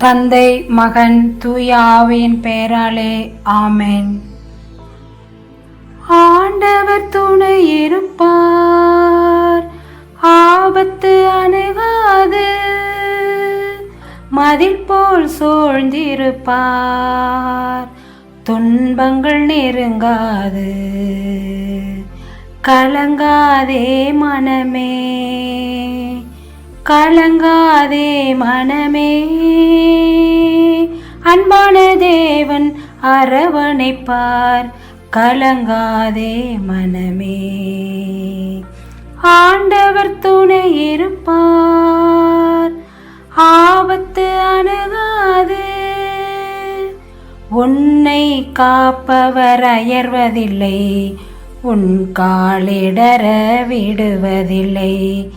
தந்தை மகன் தூய ஆவியின் பெயராலே ஆமென். ஆண்டவர் துணை இருப்பார் ஆபத்து அணுகாது மதில் போல் சூழ்ந்திருப்பார் துன்பங்கள் நெருங்காது கலங்காதே மனமே. கலங்காதே மனமே. அன்பான தேவன் அரவணைப்பார். கலங்காதே மனமே. ஆண்டவர் துணை இருப்பார். ஆபத்து அணுகாது. உன்னை காப்பவர் அயர்வதில்லை. உன் காலிடற விடுவதில்லை.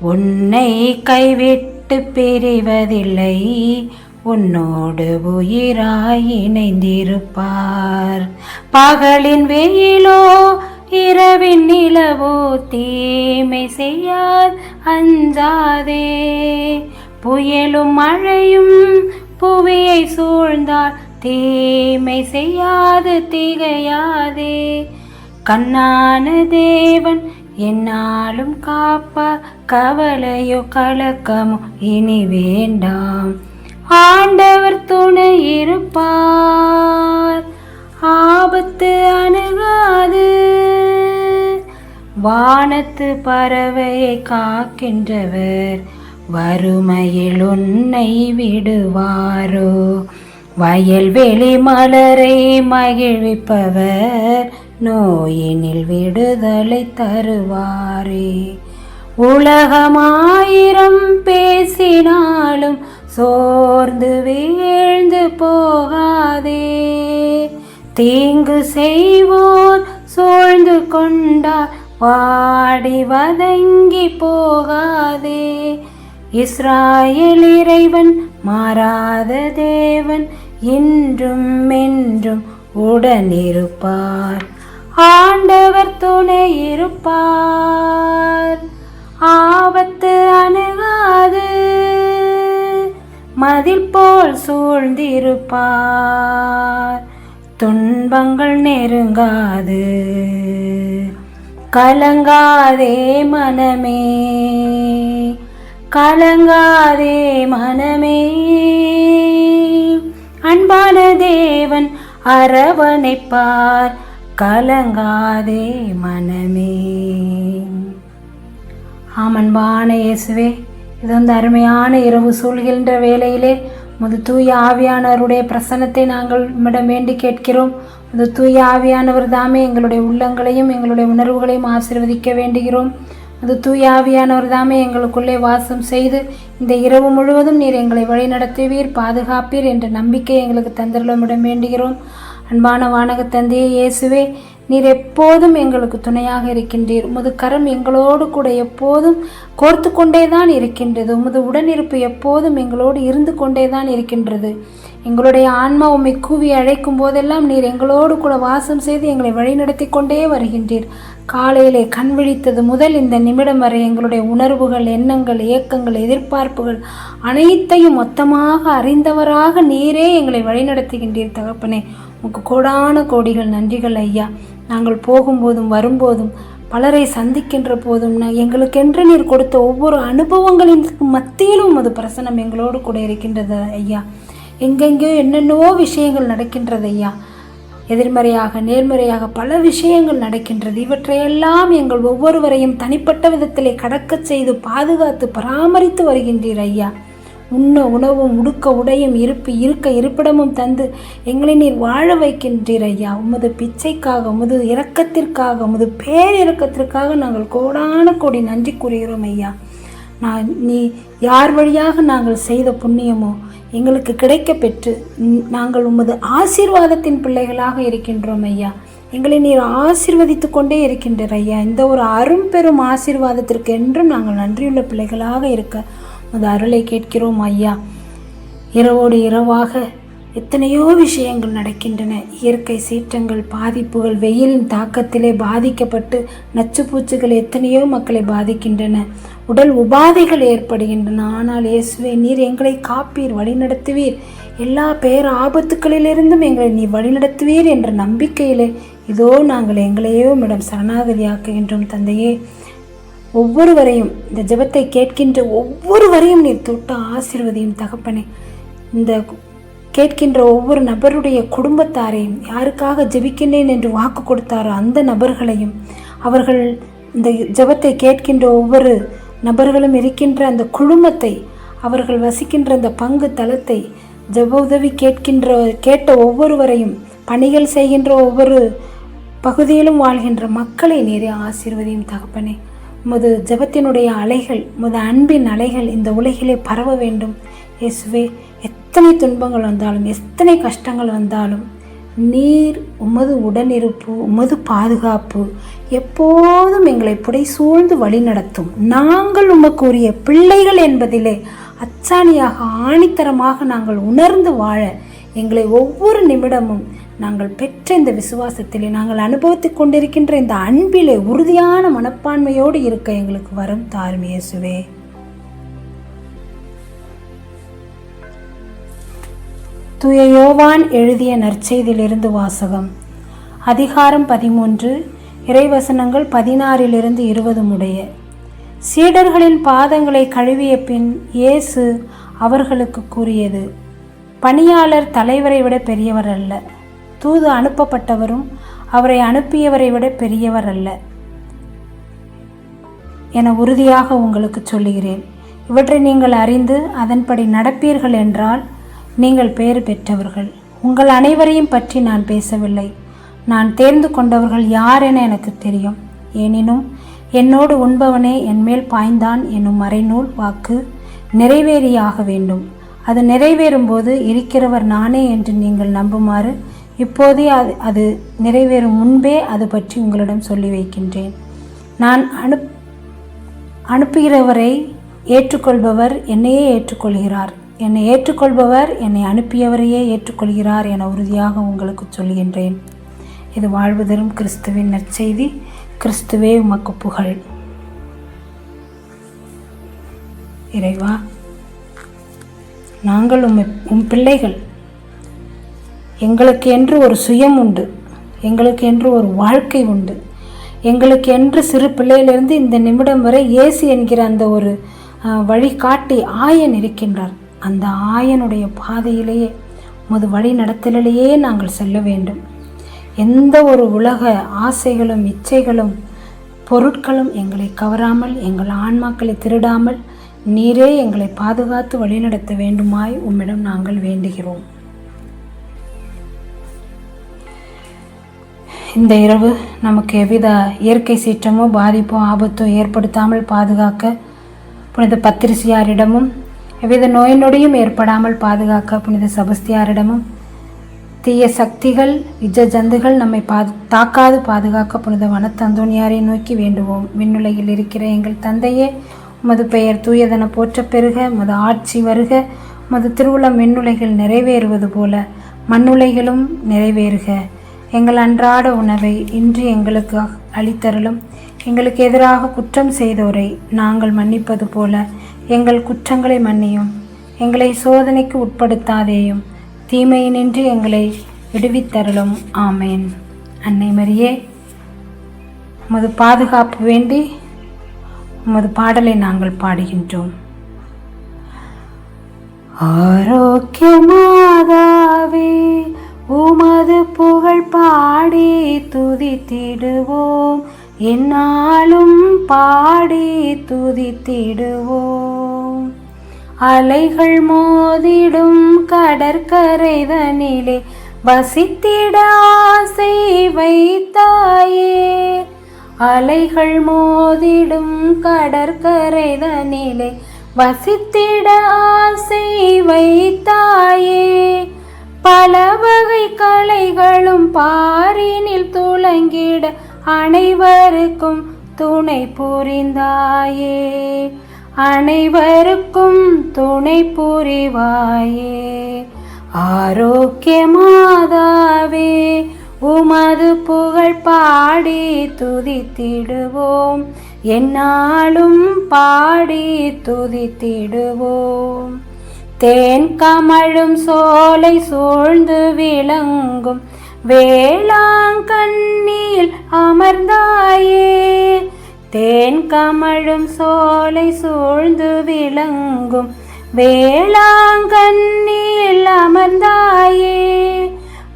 உன்னை கைவிட்டு பிரிவதில்லை. உன்னோடு உயிராய் இணைந்திருப்பார். பகலின் வெயிலோ இரவின் நிலவோ தீமை செய்யார் அஞ்சாதே. புயலும் மழையும் புவியை சூழ்ந்தால் தீமை செய்யாது திகையாதே. கண்ணான தேவன் என்னாலும் காப்பா கவலையோ கலக்கமோ இனி வேண்டாம். ஆண்டவர் துணை இருப்பார். ஆபத்து அணுகாது. வானத்து பறவையை காக்கின்றவர். வறுமையில் உன்னை விடுவாரோ. வயல்வெளி மலரை மகிழ்விப்பவர். நோயினில் விடுதலை தருவாரே. உலகமாயிரம் பேசினாலும் சோர்ந்து வீழ்ந்து போகாதே. தீங்கு செய்வோர் சூழ்ந்து கொண்டார் வாடி வதங்கி போகாதே. இஸ்ராயல் இறைவன் மாறாத தேவன் இன்றும் என்றும் உடனிருப்பார் ஆண்டவர் துணை இருப்பார். ஆபத்து அணுகாது. மதில் போல் சூழ்ந்திருப்பார். துன்பங்கள் நெருங்காது. கலங்காதே மனமே. கலங்காதே மனமே. அன்பான தேவன் அரவணைப்பார். கலங்காதே மனமே. ஆமன்பான இயேசுவே இது வந்து அருமையான இரவு சூழ்கின்ற வேலையிலே முது தூய ஆவியானவருடைய பிரசன்னத்தை நாங்கள் உம்மிடம் வேண்டி கேட்கிறோம். முது தூய ஆவியானவர் தாமே எங்களுடைய உள்ளங்களையும் எங்களுடைய உணர்வுகளையும் ஆசிர்வதிக்க வேண்டுகிறோம். அது தூயாவியானவர் தாமே எங்களுக்குள்ளே வாசம் செய்து இந்த இரவு முழுவதும் நீர் எங்களை வழிநடத்துவீர் பாதுகாப்பீர் என்ற நம்பிக்கை எங்களுக்கு தந்திரலமிடம் வேண்டுகிறோம். அன்பான வானக தந்தையே இயேசுவே நீர் எப்போதும் எங்களுக்கு துணையாக இருக்கின்றீர். உமது கரம் எங்களோடு கூட எப்போதும் கோர்த்து கொண்டே தான் இருக்கின்றது. உமது உடனிருப்பு எப்போதும் எங்களோடு இருந்து கொண்டே தான் இருக்கின்றது. எங்களுடைய ஆன்மா உம்மை கூவி அழைக்கும் போதெல்லாம் நீர் எங்களோடு கூட வாசம் செய்து எங்களை வழிநடத்தி கொண்டே வருகின்றீர். காலையிலே கண் விழித்தது முதல் இந்த நிமிடம் வரை எங்களுடைய உணர்வுகள் எண்ணங்கள் இயக்கங்கள் எதிர்பார்ப்புகள் அனைத்தையும் மொத்தமாக அறிந்தவராக நீரே எங்களை வழிநடத்துகின்றீர் தகப்பனே. உங்க கோடான கோடிகள் நன்றிகள் ஐயா. நாங்கள் போகும்போதும் வரும்போதும் பலரை சந்திக்கின்ற போதும் நான் எங்களுக்கென்று நீர் கொடுத்த ஒவ்வொரு அனுபவங்களின் மத்தியிலும் அது பிரசனம் எங்களோடு கூட இருக்கின்றது ஐயா. எங்கெங்கேயோ என்னென்னவோ விஷயங்கள் நடக்கின்றது ஐயா. எதிர்மறையாக நேர்மறையாக பல விஷயங்கள் நடக்கின்றது. இவற்றையெல்லாம் எங்கள் ஒவ்வொருவரையும் தனிப்பட்ட விதத்திலே கடக்கச் செய்து பாதுகாத்து பராமரித்து வருகின்றீர் ஐயா. உண்ண உணவும் உடுக்க உடையும் இருப்பு இருக்க இருப்பிடமும் தந்து எங்களை நீர் வாழ வைக்கின்றீர் ஐயா. உமது பிச்சைக்காக உமது இரக்கத்திற்காக உமது பேரிறக்கத்திற்காக நாங்கள் கோடான கோடி நன்றி கூறுகிறோம் ஐயா. நான் நீ யார் வழியாக நாங்கள் செய்த புண்ணியமோ எங்களுக்கு கிடைக்க பெற்று நாங்கள் உமது ஆசீர்வாதத்தின் பிள்ளைகளாக இருக்கின்றோம் ஐயா. எங்களை நீர் ஆசீர்வதித்து கொண்டே இருக்கின்றீர் ஐயா. இந்த ஒரு அரும்பெரும் ஆசீர்வாதத்திற்கு என்றும் நாங்கள் நன்றியுள்ள பிள்ளைகளாக இருக்க உமது அருளை கேட்கிறோம் ஐயா. இரவோடு இரவாக எத்தனையோ விஷயங்கள் நடக்கின்றன. இயற்கை சீற்றங்கள் பாதிப்புகள் வெயிலின் தாக்கத்திலே பாதிக்கப்பட்டு நச்சுப்பூச்சிகள் எத்தனையோ மக்களை பாதிக்கின்றன. உடல் உபாதைகள் ஏற்படுகின்றன. ஆனால் இயேசுவே நீர் எங்களை காப்பீர் வழிநடத்துவீர். எல்லா பேர் ஆபத்துக்களிலிருந்தும் எங்களை நீ வழிநடத்துவீர் என்ற நம்பிக்கையிலே இதோ நாங்கள் எங்களையோ உம்மிடம் சரணாகதியாக்குகின்றோம் தந்தையே. ஒவ்வொருவரையும் இந்த ஜெபத்தை கேட்கின்ற ஒவ்வொருவரையும் நீர் தொட்டு ஆசீர்வதியும் தகப்பனே. இந்த கேட்கின்ற ஒவ்வொரு நபருடைய குடும்பத்தாரையும் யாருக்காக ஜெபிக்கின்றேன் என்று வாக்கு கொடுத்தாரோ அந்த நபர்களையும் அவர்கள் இந்த ஜெபத்தை கேட்கின்ற ஒவ்வொரு நபர்களும் இருக்கின்ற அந்த குழுமத்தை அவர்கள் வசிக்கின்ற அந்த பங்கு தளத்தை ஜெப உதவி கேட்கின்ற கேட்ட ஒவ்வொருவரையும் பணிகள் செய்கின்ற ஒவ்வொரு பகுதியிலும் வாழ்கின்ற மக்களை நேரே ஆசீர்வதியும் தகப்பனே. உமது ஜெபத்தினுடைய அலைகள் உமது அன்பின் அலைகள் இந்த உலகிலே பரவ வேண்டும். இயேசுவே எத்தனை துன்பங்கள் வந்தாலும் எத்தனை கஷ்டங்கள் வந்தாலும் நீர் உமது உடனிருப்பு உமது பாதுகாப்பு எப்போதும் எங்களை புடை சூழ்ந்து வழிநடத்தும். நாங்கள் உமக்குரிய பிள்ளைகள் என்பதிலே அச்சாணியாக ஆணித்தரமாக நாங்கள் உணர்ந்து வாழ எங்களை ஒவ்வொரு நிமிடமும் நாங்கள் பெற்ற இந்த விசுவாசத்திலே நாங்கள் அனுபவித்துக் கொண்டிருக்கின்ற இந்த அன்பிலே உறுதியான மனப்பான்மையோடு இருக்க எங்களுக்கு வரும் தாரும் இயேசுவே. யோவான் எழுதிய நற்செய்தியிலிருந்து வாசகம். அதிகாரம் பதிமூன்று இறைவசனங்கள் பதினாறிலிருந்து இருபது உடைய சீடர்களின் பாதங்களை கழுவிய பின் இயேசு அவர்களுக்கு கூறியது பணியாளர் தலைவரை விட பெரியவர் அல்ல. தூது அனுப்பப்பட்டவரும் அவரை அனுப்பியவரை விட பெரியவர் அல்ல. என உறுதியாக உங்களுக்கு சொல்லுகிறேன். இவற்றை நீங்கள் அறிந்து அதன்படி நடப்பீர்கள் என்றால் நீங்கள் பெயர் பெற்றவர்கள். உங்கள் அனைவரையும் பற்றி நான் பேசவில்லை. நான் தேர்ந்து கொண்டவர்கள் யார் என எனக்கு தெரியும். எனினும் என்னோடு உண்பவனே என்மேல் பாய்ந்தான் என்னும் மறைநூல் வாக்கு நிறைவேறியாக வேண்டும். அது நிறைவேறும்போது இருக்கிறவர் நானே என்று நீங்கள் நம்புமாறு இப்போதே அது அது நிறைவேறும் முன்பே அது பற்றி உங்களிடம் சொல்லி வைக்கின்றேன். நான் அனுப் அனுப்புகிறவரை ஏற்றுக்கொள்பவர் என்னையே ஏற்றுக்கொள்கிறார். என்னை ஏற்றுக்கொள்பவர் என்னை அனுப்பியவரையே ஏற்றுக்கொள்கிறார் என உறுதியாக உங்களுக்கு சொல்கின்றேன். இது வாழ்வு தரும் கிறிஸ்துவின் நற்செய்தி. கிறிஸ்துவே உமக்கு புகழ். இறைவா நாங்கள் உம் உம் பிள்ளைகள் எங்களுக்கு என்று ஒரு சுயம் உண்டு. எங்களுக்கு என்று ஒரு வாழ்க்கை உண்டு. எங்களுக்கு என்று சிறு பிள்ளையிலிருந்து இந்த நிமிடம் வரை ஏசி என்கிற அந்த ஒரு வழிகாட்டி ஆயன் இருக்கின்றார். அந்த ஆயனுடைய பாதையிலேயே உமது வழி நடத்தலிலேயே நாங்கள் செல்ல வேண்டும். எந்த ஒரு உலக ஆசைகளும் இச்சைகளும் பொருட்களும் எங்களை கவராமல் எங்கள் ஆன்மாக்களை திருடாமல் நீரே எங்களை பாதுகாத்து வழிநடத்த வேண்டுமாய் உம்மிடம் நாங்கள் வேண்டுகிறோம். இந்த இரவு நமக்கு எவ்வித இயற்கை சீற்றமோ பாதிப்போ ஆபத்தோ ஏற்படுத்தாமல் பாதுகாக்க புனித பத்திரிசியாரிடமும் எவ்வித நோய் நொடியும் ஏற்படாமல் பாதுகாக்க புனித சபஸ்தியாரிடமும் தீய சக்திகள் விஜ ஜந்துகள் நம்மை பாது தாக்காது பாதுகாக்க புனித வனத்தந்தோனியாரை நோக்கி வேண்டுவோம். விண்ணுலகில் இருக்கிற எங்கள் தந்தையே உமது பெயர் தூயதன போற்ற பெறுக உமது ஆட்சி வருக உமது திருவுளம் விண்ணுலகில் நிறைவேறுவது போல மண்ணுலைகளும் நிறைவேறுக. எங்கள் அன்றாட உணவை இன்று எங்களுக்கு அளித்தருளும். எங்களுக்கு எதிராக குற்றம் செய்தோரை நாங்கள் மன்னிப்பது போல எங்கள் குற்றங்களை மன்னியும். எங்களை சோதனைக்கு உட்படுத்தாதேயும். தீமையினின்று எங்களை விடுவித்தருளும். ஆமேன். அன்னை மரியே உமது பாதுகாப்பு வேண்டி உமது பாடலை நாங்கள் பாடுகின்றோம். ஆரோக்கியமா துதித்திடுவோம். என்னாலும் பாடி துதித்திடுவோம். அலைகள் மோதிடும் கடற்கரைதனிலே வசித்திட ஆசை வைத்தாயே. அலைகள் மோதிடும் கடற்கரைதனிலே வசித்திட ஆசை வைத்தாயே. பல வகை கலைகளும் பாரினில் துளங்கிட அனைவருக்கும் துணை புரிந்தாயே. அனைவருக்கும் துணை புரிவாயே. ஆரோக்கிய மாதாவே உமது புகழ் பாடி துதித்திடுவோம். என்னாலும் பாடி துதித்திடுவோம். தேன் கமழும் சோலை சூழ்ந்து விளங்கும் வேளாங்கண்ணில் அமர்ந்தாயே. தேன் கமழும் சோலை சூழ்ந்து விளங்கும் வேளாங்கண்ணில் அமர்ந்தாயே.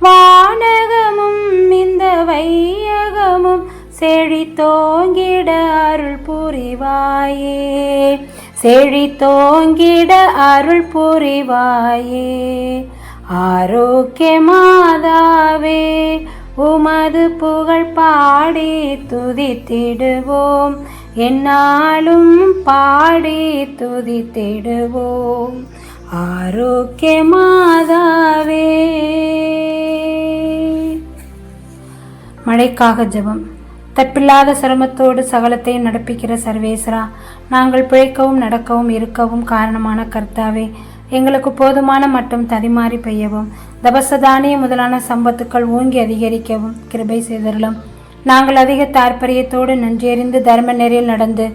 வானகமும் இந்த வையகமும் செழித்தோங்கிட அருள் புரிவாயே. செழி தோங்கிட அருள் புரிவாயே. ஆரோக்கிய மாதாவே உமது புகழ் பாடி துதித்திடுவோம். என்னாலும் பாடி துதித்திடுவோம். ஆரோக்கிய மாதாவே. மழைக்காக ஜபம். தப்பில்லாத சிரமத்தோடு சகலத்தையும் நடப்பிக்கிற சர்வேஸ்வரா நாங்கள் பிழைக்கவும் நடக்கவும் இருக்கவும் காரணமான கர்த்தாவே எங்களுக்கு போதுமான மட்டும் ததிமாறி பெய்யவும் தபசதானிய முதலான சம்பத்துக்கள் ஓங்கி அதிகரிக்கவும் கிருபை செய்தருளும். நாங்கள் அதிக தாற்பயத்தோடு நன்றியறிந்து தர்ம நெறியில் நடந்து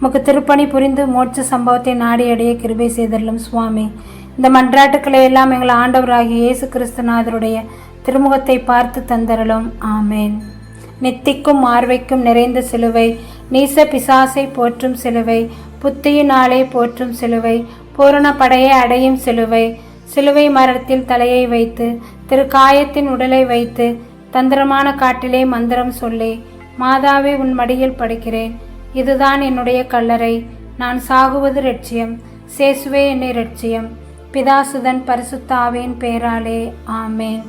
முக்கு திருப்பணி புரிந்து மோட்ச சம்பவத்தை நாடி அடைய கிருபை செய்தருளும் சுவாமி. இந்த மன்றாட்டுக்களை எல்லாம் எங்கள் ஆண்டவராகிய இயேசு கிறிஸ்துநாதருடைய திருமுகத்தை பார்த்து தந்தருளும். ஆமேன். நெத்திக்கும் மார்வைக்கும் நிறைந்த சிலுவை. நீச பிசாசை போற்றும் சிலுவை. புத்தியினாலே போற்றும் சிலுவை. பூரண படையை அடையும் சிலுவை. சிலுவை மரத்தில் தலையை வைத்து திருக்காயத்தின் உடலை வைத்து தந்திரமான காட்டிலே மந்திரம் சொல்லி. மாதாவே உன் மடியில் படுக்கிறேன். இதுதான் என்னுடைய கல்லறை. நான் சாகுவது லட்சியம் சேசுவே என்னை லட்சியம் பிதாசுதன் பரிசுத்தாவின் பேராலே. ஆமேன்.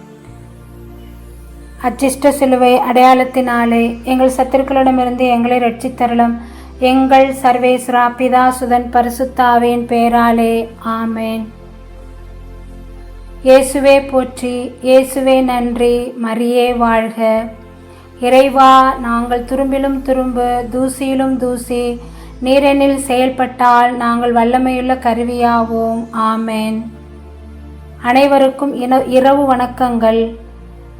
அச்சிஷ்ட சிலுவை அடையாளத்தினாலே எங்கள் சத்துருக்களிடமிருந்து எங்களை ரட்சித்தரலும் எங்கள் சர்வேஸ்வரா பிதாசுதன் பரிசுத்தாவின் பேராலே. ஆமேன். இயேசுவே போற்றி இயேசுவே நன்றி மரியே வாழ்க. இறைவா நாங்கள் துரும்பிலும் துரும்பு தூசியிலும் தூசி நீரெனில் செயல்பட்டால் நாங்கள் வல்லமையுள்ள கருவியாவோம். ஆமேன். அனைவருக்கும் இன இரவு வணக்கங்கள்.